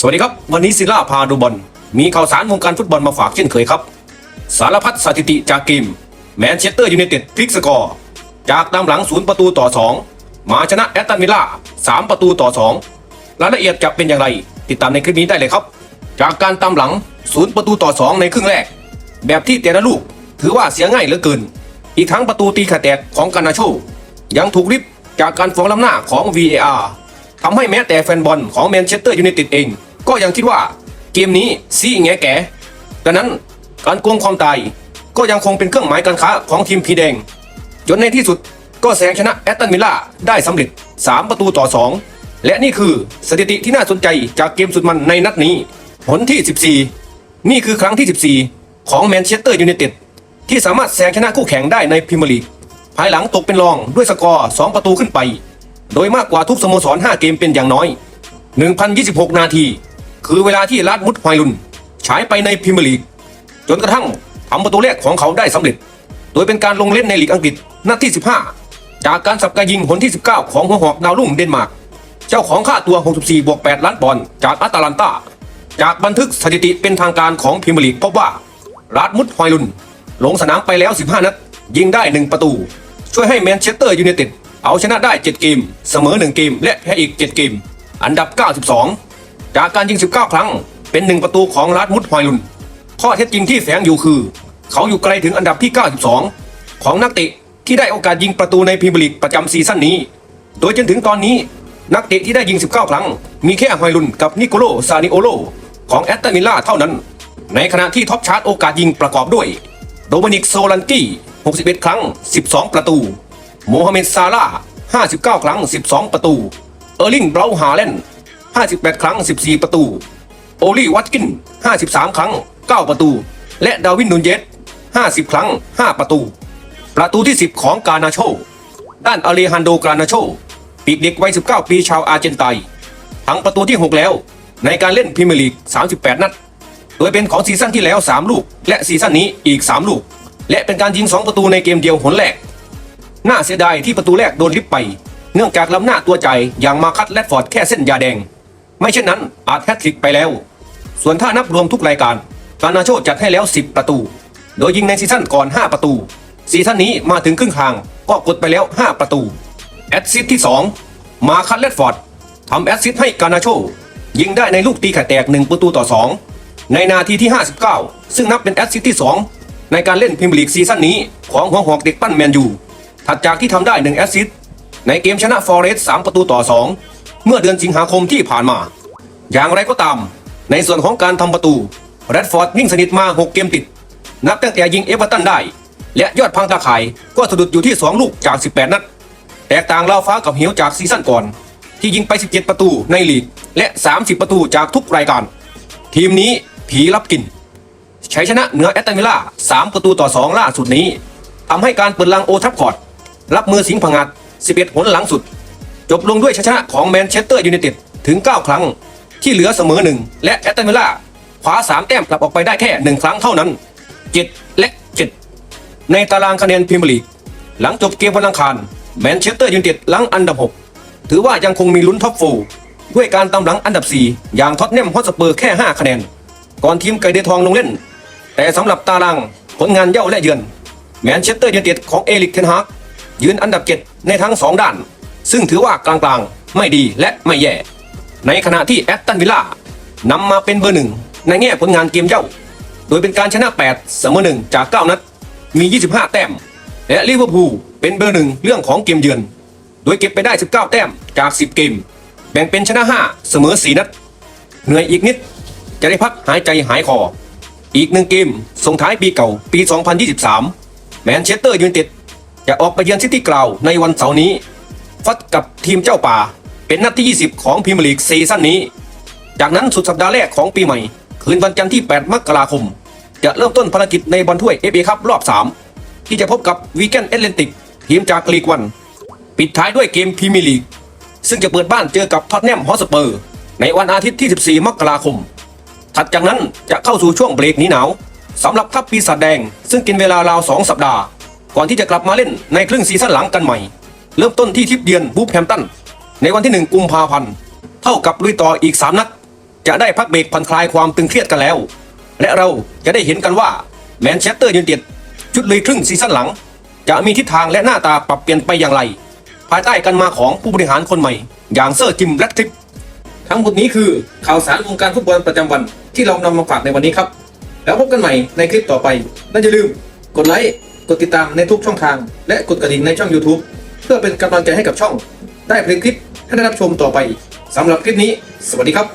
สวัสดีครับ วันนี้ศิลาพาดูบอลมีข่าวสารวงการฟุตบอลมาฝากเช่นเคยครับ สารพัดสถิติจากเกมแมนเชสเตอร์ยูไนเต็ดพลิกสกอร์จากตามหลังศูนย์ประตูต่อ 2 มาชนะแอตตันวิลล่า3ประตูต่อ 2 รายละเอียดจะเป็นอย่างไร ติดตามในคลิปนี้ได้เลยครับ จากการตามหลังศูนย์ประตูต่อ 2 ในครึ่งแรก แบบที่แต่ละลูกถือว่าเสียง่ายเหลือเกิน อีกทั้งประตูตีขาแตกของกานาโชยังถูกริบจากการฟ้องล้ำหน้าของ VAR ทำให้แม้แต่แฟนบอลของแมนเชสเตอร์ยูไนเต็ดเอง ก็ยังคิดว่าเกมนี้ซีแงแก่ดังนั้นการโกงความตายก็ยังคงเป็นเครื่องหมายการค้าของทีมพีแดง จนในที่สุดก็แซงชนะแอตตันวิลล่าได้สำเร็จ 3 ประตูต่อ 2 และนี่คือสถิติที่น่าสนใจจากเกมสุดมันในนัดนี้ ผลที่ 14 นี่คือครั้งที่ 14 ของแมนเชสเตอร์ยูไนเต็ดที่สามารถแซงชนะคู่แข่งได้ในพรีเมียร์ลีกภายหลังตกเป็นรองด้วยสกอร์ 2 ประตูขึ้นไป โดยมากกว่าทุกสโมสร 5 เกมเป็นอย่างน้อย 1,026 นาที คือเวลาที่ลาดมุดไฮลุนฉายไปในพรีเมียร์ลีก จนกระทั่งทำประตูแรกของเขาได้สำเร็จ โดยเป็นการลงเล่นในลีกอังกฤษนัดที่ 15 จากการสับกายิงหนที่ 19 ของหัวหอกดาวรุ่งเดนมาร์กเจ้าของค่าตัว 64 บวก 8 ล้านปอนด์จากอัตแลนตาจากบันทึกสถิติเป็นทางการของพรีเมียร์ลีกพบว่าลาดมุดไฮลุน ลงสนามไปแล้ว 15 นัด ยิงได้ 1 ประตู ช่วยให้แมนเชสเตอร์ยูไนเต็ดเอาชนะได้ 7 เกม เสมอ 1 เกม และแพ้อีก 7 เกม อันดับ 92 จากการยิง 19 ครั้ง เป็น1ประตูของลาดมุดไฮลุน ข้อเท็จจริงที่แฝงอยู่คือ เขาอยู่ไกลถึงอันดับที่ 92 ของนักเตะที่ได้โอกาสยิงประตูในพรีเมียร์ลีกประจำซีซั่นนี้ โดยจนถึงตอนนี้นักเตะที่ได้ยิง 19 ครั้ง มีแค่ไฮลุนกับนิโคโลซานิโอโลของแอตตันวิลล่าเท่านั้น ในขณะที่ท็อปชาร์ตโอกาสยิงประกอบด้วย โดมินิกโซลันกี้ 61 ครั้ง 12 ประตู โมฮัมเหม็ดซาลา59 ครั้ง 12 ประตู เออร์ลิงเบราฮาเลน 58 ครั้ง 14 ประตู โอลี่วัตกิน 53 ครั้ง 9 ประตู และดาวินนูนเยส50 ครั้ง 5 ประตู ประตูที่ 10 ของกานาโช ด้านอเลฮันโดกานาโชปีกเด็กวัย 19 ปีชาวอาร์เจนไตน์ทั้งประตูที่ 6 แล้ว ในการเล่นพรีเมียร์ลีก 38 นัด โดยเป็นของซีซั่นที่แล้ว 3 ลูก และซีซั่นนี้อีก 3 ลูก และเป็นการยิง 2 ประตูในเกมเดียวหนแรก น่าเสียดายที่ประตูแรกโดนลิบไป เนื่องจากล้ำหน้าตัวใจอย่างมาคัตแรดฟอร์ดแค่เส้นยาแดง ไม่เช่นนั้นอาจแฮตทริกไปแล้ว ส่วนถ้านับรวมทุกรายการกานาโชจัดให้แล้ว 10 ประตู โดยยิงในซีซั่นก่อน 5 ประตู ซีซั่นนี้มาถึงครึ่งทางก็กดไปแล้ว 5 ประตู แอดซิสที่ 2 มาคัตแรดฟอร์ดทำแอดซิสให้กานาโช ยิงได้ในลูกตีไข่แตก 1 ประตูต่อ 2 ในนาทีที่ 59 ซึ่งนับเป็นแอดซิสที่ 2 ในการเล่นพรีเมียร์ลีกซีซั่นนี้ของหัวหอกเด็กปั้นแมนยูถัดจากที่ทำได้ 1 แอสซิสต์ในเกมชนะฟอร์เรสต์3ประตูต่อ 2 เมื่อเดือนสิงหาคมที่ผ่านมา อย่างไรก็ตาม ในส่วนของการทำประตูแรดฟอร์ดนิ่งสนิทมา 6 เกมติด นับตั้งแต่ยิงเอเวอร์ตันได้ และยอดพังตาข่ายก็สะดุดอยู่ที่ 2 ลูกจาก 18 นัด แตกต่างราฟ้ากับเหวจากซีซั่นก่อน ที่ยิงไป 17 ประตูในลีก และ 30 ประตูจากทุกรายการ ทีมนี้ผีรับกินใชัยชนะเหนือแอตตันวิลล่า3ประตูต่อ 2 ล่าสุดนี้ทำให้การเปิดลังโอทัฟคอร์ดรับมือสิงห์ผงัด 11 หนหลังสุด จบลงด้วยชัยชนะของแมนเชสเตอร์ยูไนเต็ดถึง 9 ครั้ง ที่เหลือเสมอ 1 และแอตตันวิลล่าคว้า 3 แต้มกลับออกไปได้แค่ 1 ครั้งเท่านั้น 7 และ 7 ในตารางคะแนนพรีเมียร์ลีกหลังจบเกมวันอังคารแมนเชสเตอร์ยูไนเต็ดหลังอันดับ 6 ถือว่ายังคงมีลุ้นท็อปโฟร์ด้วยการตามหลังอันดับ 4 อย่างท็อตแนมฮอตสเปอร์แค่ 5 คะแนน ก่อนทีมไก่เดทองลงเล่น แต่สำหรับตารางผลงานเย่าและเยือน แมนเชสเตอร์ยูไนเต็ดของเอลิกเทนฮากยืนอันดับ 7 ในทั้ง 2 ด้าน ซึ่งถือว่ากลางๆ ไม่ดีและไม่แย่ ในขณะที่แอตตันวิลล่านำมาเป็นเบอร์หนึ่งในแง่ผลงานเกมเย่า โดยเป็นการชนะ 8 เสมอหนึ่งจาก 9 นัด มี 25 แต้ม และลิเวอร์พูลเป็นเบอร์หนึ่งเรื่องของเกมเยือน โดยเก็บไปได้ 19 แต้มจาก 10 เกม แบ่งเป็นชนะ 5 เสมอ 4 นัด เหนื่อยอีกนิด จะได้พักหายใจหายคอ อีกหนึ่งเกมส่งท้ายปีเก่าปี 2023 แมนเชสเตอร์ยูไนเต็ดจะออกไปเยือนซิตี้กราวในวันเสาร์นี้ ฟัดกับทีมเจ้าป่า เป็นนัดที่ 20 ของพรีเมียร์ลีกซีซั่นนี้ จากนั้นสุดสัปดาห์แรกของปีใหม่ คืนวันจันทร์ที่ 8 มกราคม จะเริ่มต้นภารกิจในบอลถ้วยเอฟเอคัพรอบ 3 ที่จะพบกับวีแกนแอตแลนติกทีมจากลีกวัน ปิดท้ายด้วยเกมพรีเมียร์ลีก ซึ่งจะเปิดบ้านเจอกับท็อตแนมฮอสเปอร์ ในวันอาทิตย์ที่ 14 มกราคม ถัดจากนั้นจะเข้าสู่ช่วงเบรกหนีหนาวสำหรับทัพปีศาจแดง ซึ่งกินเวลาราว 2 สัปดาห์ ก่อนที่จะกลับมาเล่นในครึ่งซีซั่นหลังกันใหม่ เริ่มต้นที่ทิปเยือนบูฟแฮมตันในวันที่ 1 กุมภาพันธ์ เท่ากับลุยต่ออีก 3 นัด จะได้พักเบรกผ่อนคลายความตึงเครียดกันแล้ว และเราจะได้เห็นกันว่าแมนเชสเตอร์ยูไนเต็ดชุดลุยครึ่งซีซั่นหลัง จะมีทิศทางและหน้าตาปรับเปลี่ยนไปอย่างไร ภายใต้การมาของผู้บริหารคนใหม่ อย่างเซอร์จิมแบล็กทิปทั้งหมดนี้คือข่าวสารวงการฟุตบอลประจำวันที่เรานำมาฝากในวันนี้ครับ แล้วพบกันใหม่ในคลิปต่อไปและอย่าลืม กดไลค์กดติดตามในทุกช่องทาง และกดกระดิ่งในช่อง YouTube เพื่อเป็นกำลังใจให้กับช่อง ได้เพลงคลิปให้ได้รับชมต่อไปสำหรับคลิปนี้ สวัสดีครับ